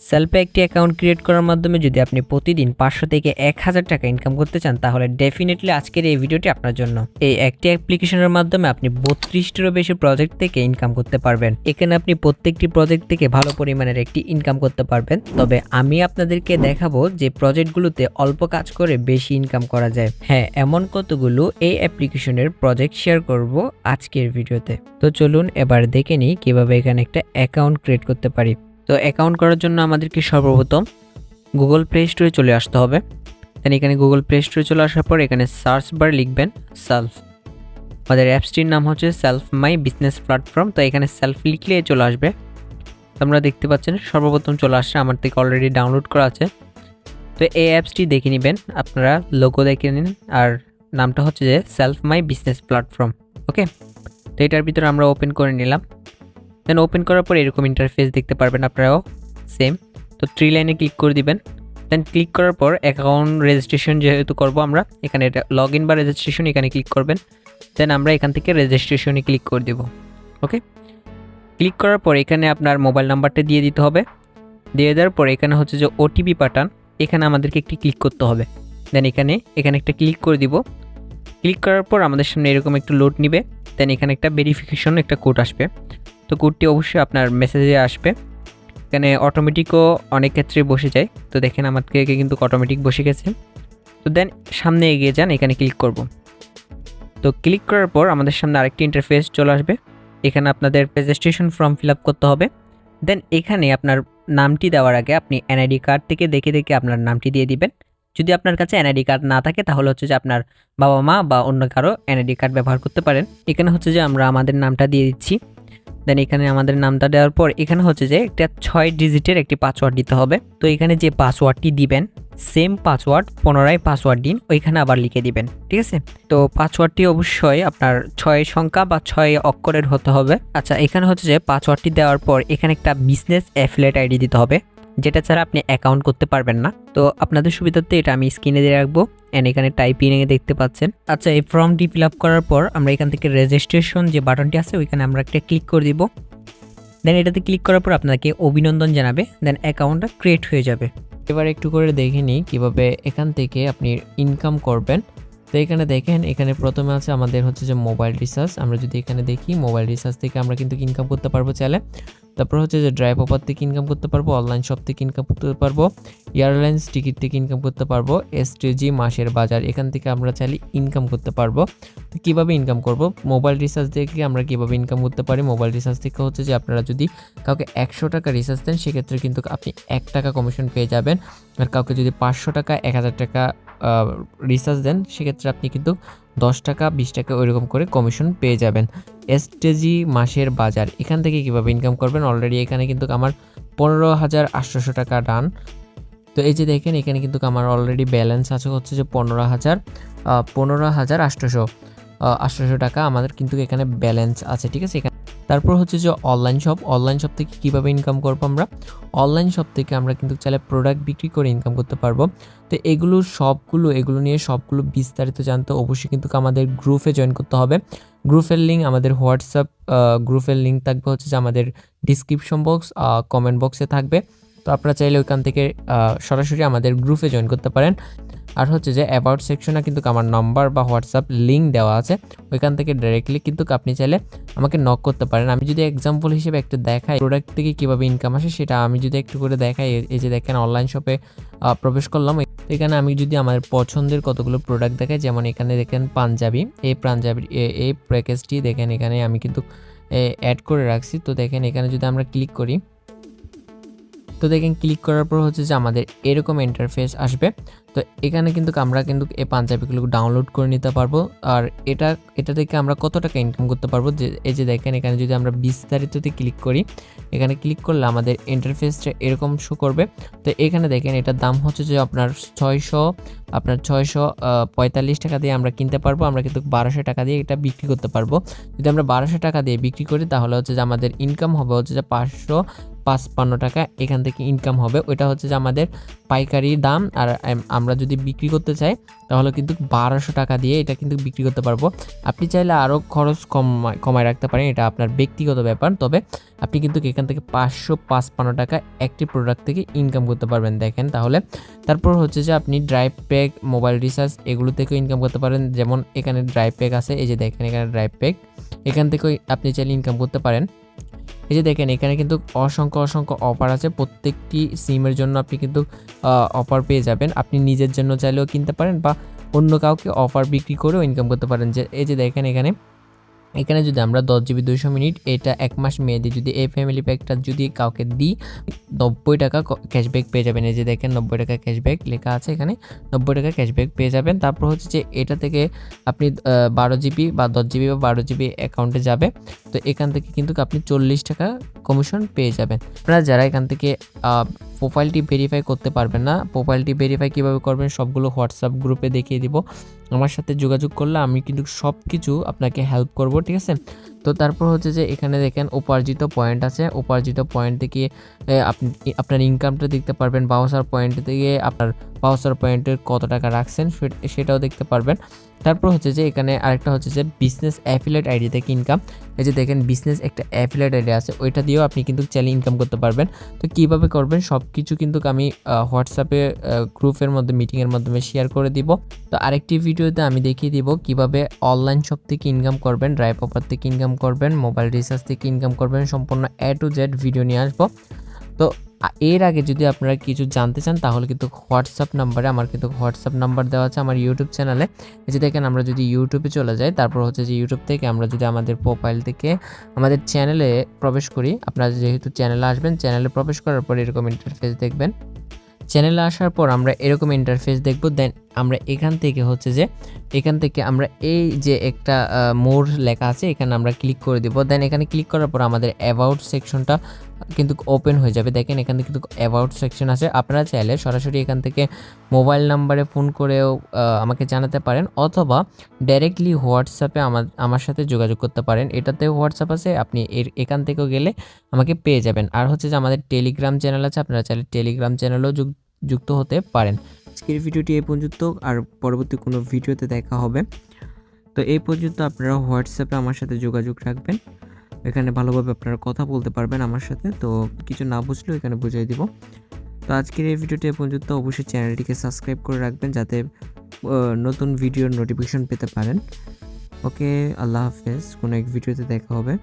সেলফে একটি account create করার মাধ্যমে যদি আপনি প্রতিদিন পাঁচশো থেকে এক হাজার টাকা ইনকাম করতে চান, তাহলে ডেফিনেটলি আজকের এই ভিডিওটি আপনার জন্য। এই একটি অ্যাপ্লিকেশনের মাধ্যমে আপনি বত্রিশটিরও বেশি প্রজেক্ট থেকে ইনকাম করতে পারবেন। এখানে আপনি প্রত্যেকটি প্রজেক্ট থেকে ভালো পরিমাণের একটি ইনকাম করতে পারবেন। তবে আমি আপনাদেরকে দেখাবো যে প্রজেক্টগুলোতে অল্প কাজ করে বেশি ইনকাম করা যায়। হ্যাঁ এমন কতগুলো এই অ্যাপ্লিকেশনের প্রজেক্ট শেয়ার করব আজকের ভিডিওতে। তো চলুন এবার দেখে নিই কীভাবে এখানে একটা অ্যাকাউন্ট ক্রিয়েট করতে পারি। তো অ্যাকাউন্ট করার জন্য আমাদেরকে সর্বপ্রথম গুগল প্লে স্টোরে চলে আসতে হবে। দেন এখানে গুগল প্লে স্টোরে চলে আসার পর এখানে সার্চ বার লিখবেন সেলফ আমাদের অ্যাপসটির নাম হচ্ছে সেলফ মাই বিজনেস প্ল্যাটফর্ম তো এখানে সেলফ লিখলে চলে আসবে। তো আপনারা দেখতে পাচ্ছেন সর্বপ্রথম চলে আসছে। আমার থেকে অলরেডি ডাউনলোড করা আছে। তো এই অ্যাপসটি দেখে নেবেন। আপনারা লোগো দেখে নিন। আর নামটা হচ্ছে যে self my business platform okay তো এটার ভিতরে আমরা ওপেন করে নিলাম। দেন ওপেন করার পর এরকম ইন্টারফেস দেখতে পারবেন আপনারাও সেম তো থ্রি লাইনে ক্লিক করে দিবেন। দেন ক্লিক করার পর অ্যাকাউন্ট রেজিস্ট্রেশন যেহেতু করব আমরা, এখানে এটা লগ ইন বা রেজিস্ট্রেশন এখানে ক্লিক করবেন। দেন আমরা এখান থেকে রেজিস্ট্রেশনে ক্লিক করে দেব। ওকে ক্লিক করার পর এখানে আপনার মোবাইল নাম্বারটা দিয়ে দিতে হবে। দিয়ে দেওয়ার পর এখানে হচ্ছে যে ওটিপি পাঠান এখানে আমাদেরকে একটি ক্লিক করতে হবে। দেন এখানে এখানে একটা ক্লিক করে দিব। ক্লিক করার পর আমাদের সামনে এরকম একটু লোড নিবে। দেন এখানে একটা ভেরিফিকেশন একটা কোড আসবে। তো কোডটি অবশ্যই আপনার মেসেজে আসবে। এখানে অটোমেটিকও অনেক ক্ষেত্রে বসে যায়। তো দেখেন আমাকে কিন্তু অটোমেটিক বসে গেছে। তো দেন সামনে এগিয়ে যান, এখানে ক্লিক করব। তো ক্লিক করার পর আমাদের সামনে আরেকটি ইন্টারফেস চলে আসবে। এখানে আপনাদের রেজিস্ট্রেশন ফর্ম ফিল আপ করতে হবে। দেন এখানে আপনার নামটি দেওয়ার আগে আপনি এনআইডি কার্ড থেকে দেখে দেখে আপনার নামটি দিয়ে দিবেন। যদি আপনার কাছে এনআইডি কার্ড না থাকে, তাহলে হচ্ছে যে আপনার বাবা মা বা অন্য কারও এনআইডি কার্ড ব্যবহার করতে পারেন। এখানে হচ্ছে যে আমরা আমাদের নামটা দিয়ে দিচ্ছি। দেন এখানে আমাদের নামটা দেওয়ার পর এখানে হচ্ছে যে একটা ছয় ডিজিটের একটি পাসওয়ার্ড দিতে হবে। তো এখানে যে পাসওয়ার্ডটি দিবেন সেম পাসওয়ার্ড পুনরায় পাসওয়ার্ড দিন, ওইখানে আবার লিখে দিবেন, ঠিক আছে? তো পাসওয়ার্ডটি অবশ্যই আপনার ছয় সংখ্যা বা ছয় অক্ষরের হতে হবে। আচ্ছা এখানে হচ্ছে যে পাসওয়ার্ডটি দেওয়ার পর এখানে একটা বিজনেস অ্যাফিলেট আইডি দিতে হবে। যেটা ছাড়া আপনি অ্যাকাউন্ট করতে পারবেন না। তো আপনাদের সুবিধার্থে এটা আমি স্ক্রিনে দিয়ে রাখব। অ্যান্ড এখানে টাইপিং এ দেখতে পাচ্ছেন। আচ্ছা এই ফর্মটি ফিল আপ করার পর আমরা এখান থেকে রেজিস্ট্রেশন যে বাটনটি আছে, ওইখানে আমরা একটা ক্লিক করে দিব। দেন এটাতে ক্লিক করার পর আপনাকে অভিনন্দন জানাবে। দেন অ্যাকাউন্টটা ক্রিয়েট হয়ে যাবে। এবার একটু করে দেখে নিই কীভাবে এখান থেকে আপনি ইনকাম করবেন। তো এখানে দেখেন, এখানে প্রথমে আছে আমাদের হচ্ছে যে মোবাইল রিচার্জ আমরা যদি এখানে দেখি মোবাইল রিচার্জ থেকে আমরা কিন্তু ইনকাম করতে পারব চাইলে। তারপর হচ্ছে যে ড্রাইভ অপার থেকে ইনকাম করতে পারব অনলাইন শপ থেকে ইনকাম করতে পারব এয়ারলাইন্স টিকিট থেকে ইনকাম করতে পারব এসটিজি মাসের বাজার, এখান থেকে আমরা চাইলে ইনকাম করতে পারব। তো কীভাবে ইনকাম করব? মোবাইল রিচার্জ থেকে আমরা কীভাবে ইনকাম করতে পারি? মোবাইল রিচার্জ থেকে হচ্ছে যে আপনারা যদি কাউকে একশো টাকা রিচার্জ দেন, সেক্ষেত্রে কিন্তু আপনি এক টাকা কমিশন পেয়ে যাবেন। আর কাউকে যদি পাঁচশো টাকা, এক হাজার টাকা রিচার্জ দেন, সেক্ষেত্রে আপনি কিন্তু দশ টাকা, বিশ টাকা ওইরকম করে কমিশন পেয়ে যাবেন। এসটেজি মাসের বাজার, এখান থেকে কীভাবে ইনকাম করবেন? অলরেডি এখানে কিন্তু আমার পনেরো হাজার আটশোশো টাকা ডান তো এই যে দেখেন, এখানে কিন্তু আমার অলরেডি ব্যালেন্স আছে হচ্ছে যে পনেরো হাজার পনেরো হাজার আটশোশো আটশোশো টাকা আমাদের কিন্তু এখানে ব্যালেন্স আছে, ঠিক আছে? এখানে তারপর হচ্ছে যে অনলাইন শপ অনলাইন শপ থেকে কীভাবে ইনকাম করব আমরা? অনলাইন শপ থেকে আমরা কিন্তু চাইলে প্রোডাক্ট বিক্রি করে ইনকাম করতে পারব। তো এগুলো সবগুলো, এগুলো নিয়ে সবগুলো বিস্তারিত জানতে অবশ্যই কিন্তু আমাদের গ্রুপে জয়েন করতে হবে। গ্রুপের লিঙ্ক আমাদের হোয়াটসঅ্যাপ গ্রুপের লিঙ্ক থাকবে হচ্ছে যে আমাদের ডিসক্রিপশন বক্স কমেন্ট বক্সে থাকবে। তো আপনারা চাইলে ওইখান থেকে সরাসরি আমাদের গ্রুপে জয়েন করতে পারেন। আর হচ্ছে যে অ্যাবাউট সেকশনে কিন্তু আমার নাম্বার বা হোয়াটসঅ্যাপ লিঙ্ক দেওয়া আছে। ওইখান থেকে ডাইরেক্টলি কিন্তু আপনি চাইলে আমাকে নক করতে পারেন। আমি যদি এক্সাম্পল হিসেবে একটা দেখাই প্রোডাক্ট থেকে কীভাবে ইনকাম আসে সেটা আমি যদি একটু করে দেখাই এই যে দেখেন অনলাইন শপে প্রবেশ করলাম। এখানে আমি যদি আমার পছন্দের কতগুলো প্রোডাক্ট দেখাই, যেমন এখানে দেখেন পাঞ্জাবি। এই পাঞ্জাবি এই প্যাকেজটি দেখেন এখানে আমি কিন্তু অ্যাড করে রাখছি। তো দেখেন এখানে যদি আমরা ক্লিক করি তো দেখেন ক্লিক করার পর হচ্ছে যে আমাদের এরকম ইন্টারফেস আসবে। তো এখানে কিন্তু আমরা কিন্তু এই পাঞ্জাবিগুলো ডাউনলোড করে নিতে পারব। আর এটা এটা থেকে আমরা কত টাকা ইনকাম করতে পারব? যে, এই যে দেখেন এখানে যদি আমরা বিস্তারিততে ক্লিক করি, এখানে ক্লিক করলে আমাদের ইন্টারফেসটা এরকম শো করবে। তো এখানে দেখেন এটার দাম হচ্ছে যে আপনার ছয়শো আপনার ছয়শো পঁয়তাল্লিশ টাকা দিয়ে আমরা কিনতে পারব। আমরা কিন্তু বারোশো টাকা দিয়ে এটা বিক্রি করতে পারব। যদি আমরা বারোশো টাকা দিয়ে বিক্রি করি, তাহলে হচ্ছে যে আমাদের ইনকাম হবে হচ্ছে যে পাঁচশো পাঁচপান্ন টাকা এখান থেকে ইনকাম হবে। ওইটা হচ্ছে যে আমাদের পাইকারি দাম আর আম- আমরা যদি বিক্রি করতে চাই, তাহলে কিন্তু বারোশো টাকা দিয়ে এটা কিন্তু বিক্রি করতে পারব। আপনি চাইলে আরও খরচ কমায় কমায় রাখতে পারেন, এটা আপনার ব্যক্তিগত ব্যাপার। তবে আপনি কিন্তু এখান থেকে পাঁচশো পাঁচপান্ন টাকা একটি প্রোডাক্ট থেকে ইনকাম করতে পারবেন, দেখেন তাহলে। তারপর হচ্ছে যে আপনি ড্রাইভ প্যাক মোবাইল রিচার্জ এগুলো থেকেও ইনকাম করতে পারেন। যেমন এখানে ড্রাইভ প্যাক আছে, এই যে দেখেন এখানে ড্রাইভ প্যাক এখান থেকেও আপনি চাইলে ইনকাম করতে পারেন। এই যে দেখেন, এখানে কিন্তু অসংখ্য অসংখ্য অফার আছে। প্রত্যেকটি সিমের জন্য আপনি কিন্তু অফার পেয়ে যাবেন। আপনি নিজের জন্য চাইলেও কিনতে পারেন বা অন্য কাউকে অফার বিক্রি করেও ইনকাম করতে পারেন। যে, এই যে দেখেন এখানে এখানে যদি আমরা দশ জিবি দুইশো মিনিট, এটা এক মাস মেয়াদি। যদি এই ফ্যামিলি প্যাকটা যদি কাউকে দিই, নব্বই টাকা ক্যাশব্যাক পেয়ে যাবেন। এই যে দেখেন, নব্বই টাকা ক্যাশব্যাক লেখা আছে এখানে। নব্বই টাকা ক্যাশব্যাক পেয়ে যাবেন। তারপর হচ্ছে যে এটা থেকে আপনি বারো জিবি বা দশ জিবি বা বারো জিবি অ্যাকাউন্টে যাবে। তো এখান থেকে কিন্তু আপনি চল্লিশ টাকা কমিশন পেয়ে যাবেন। আপনারা যারা এখান থেকে প্রোফাইলটি ভেরিফাই করতে পারবেন না। প্রোফাইলটি ভেরিফাই কীভাবে করবেন সবগুলো হোয়াটসঅ্যাপ গ্রুপে দেখিয়ে দিব। আমার সাথে যোগাযোগ করলে আমি কিন্তু সব কিছু আপনাকে হেল্প করব, ঠিক আছে? তো তারপর হচ্ছে যে এখানে দেখেন উপার্জিত পয়েন্ট আছে। উপার্জিত পয়েন্ট থেকে আপনি, আপনার ইনকামটা দেখতে পারবেন। বাউসার পয়েন্ট থেকে আপনার বাউসার পয়েন্টের কত টাকা রাখছেন সেটাও দেখতে পারবেন। তারপর হচ্ছে যে এখানে আরেকটা হচ্ছে যে বিজনেস অ্যাফিলেট আইডি থেকে ইনকাম এই যে দেখেন বিজনেস একটা অ্যাফিলেট আইডি আছে, ওইটা দিয়েও আপনি কিন্তু চাইলে ইনকাম করতে পারবেন। তো কীভাবে করবেন? সব কিছু কিন্তু আমি হোয়াটসঅ্যাপে গ্রুপের মধ্যে মিটিংয়ের মাধ্যমে শেয়ার করে দিব। তো আরেকটি ভিডিওতে আমি দেখিয়ে দিব কীভাবে অনলাইন শপ থেকে ইনকাম করবেন ড্রাইভ অফার থেকে ইনকাম করবেন, মোবাইল রিচার্জ থেকে ইনকাম করবেন, সম্পূর্ণ এ টু জেড ভিডিও নিয়ে আসব। তো এর আগে যদি আপনারা কিছু জানতে চান, তাহলে কিন্তু হোয়াটসঅ্যাপ নাম্বারে আমার কিন্তু হোয়াটসঅ্যাপ নাম্বার দেওয়া আছে আমার ইউটিউব চ্যানেলে যে দেখেন, আমরা যদি ইউটিউবে চলে যাই, তারপর হচ্ছে যে ইউটিউব থেকে আমরা যদি আমাদের প্রোফাইল থেকে আমাদের চ্যানেলে প্রবেশ করি, আপনারা যেহেতু চ্যানেলে আসবেন চ্যানেলে প্রবেশ করার পর এরকম ইন্টারফেস দেখবেন। চ্যানেলে আসার পর আমরা এরকম ইন্টারফেস দেখব দেন আমরা এখান থেকে হচ্ছে যে, এখান থেকে আমরা এই যে একটা মোর লেখা আছে, এখানে আমরা ক্লিক করে দিব। দেন এখানে ক্লিক করার পর আমাদের অ্যাবাউট সেকশনটা কিন্তু ওপেন হয়ে যাবে। দেখেন এখানে কিন্তু অ্যাবাউট সেকশন আছে। আপনারা চাইলে সরাসরি এখান থেকে মোবাইল নাম্বারে ফোন করেও আমাকে জানাতে পারেন অথবা ডাইরেক্টলি হোয়াটসঅ্যাপে আমার আমার সাথে যোগাযোগ করতে পারেন। এটাতেও হোয়াটসঅ্যাপ আছে। আপনি এর, এখান থেকেও গেলে আমাকে পেয়ে যাবেন। আর হচ্ছে যে আমাদের টেলিগ্রাম চ্যানেল আছে। আপনারা চাইলে টেলিগ্রাম চ্যানেলেও যুক্ত হতে পারেন। আজকের ভিডিওটি এই পর্যন্ত, আর পরবর্তী কোনো ভিডিওতে দেখা হবে। তো এই পর্যন্ত আপনারা হোয়াটসঅ্যাপে আমার সাথে যোগাযোগ রাখবেন। এখানে ভালোভাবে আপনারা কথা বলতে পারবেন আমার সাথে, তো কিছু না বুঝলেও এখানে বুঝিয়ে দিব। তো আজকের এই ভিডিওটি পর্যন্ত, অবশ্যই চ্যানেলটিকে সাবস্ক্রাইব করে রাখবেন যাতে নতুন ভিডিওর নোটিফিকেশন পেতে পারেন। ওকে, আল্লাহ হাফেজ, কোনো এক ভিডিওতে দেখা হবে।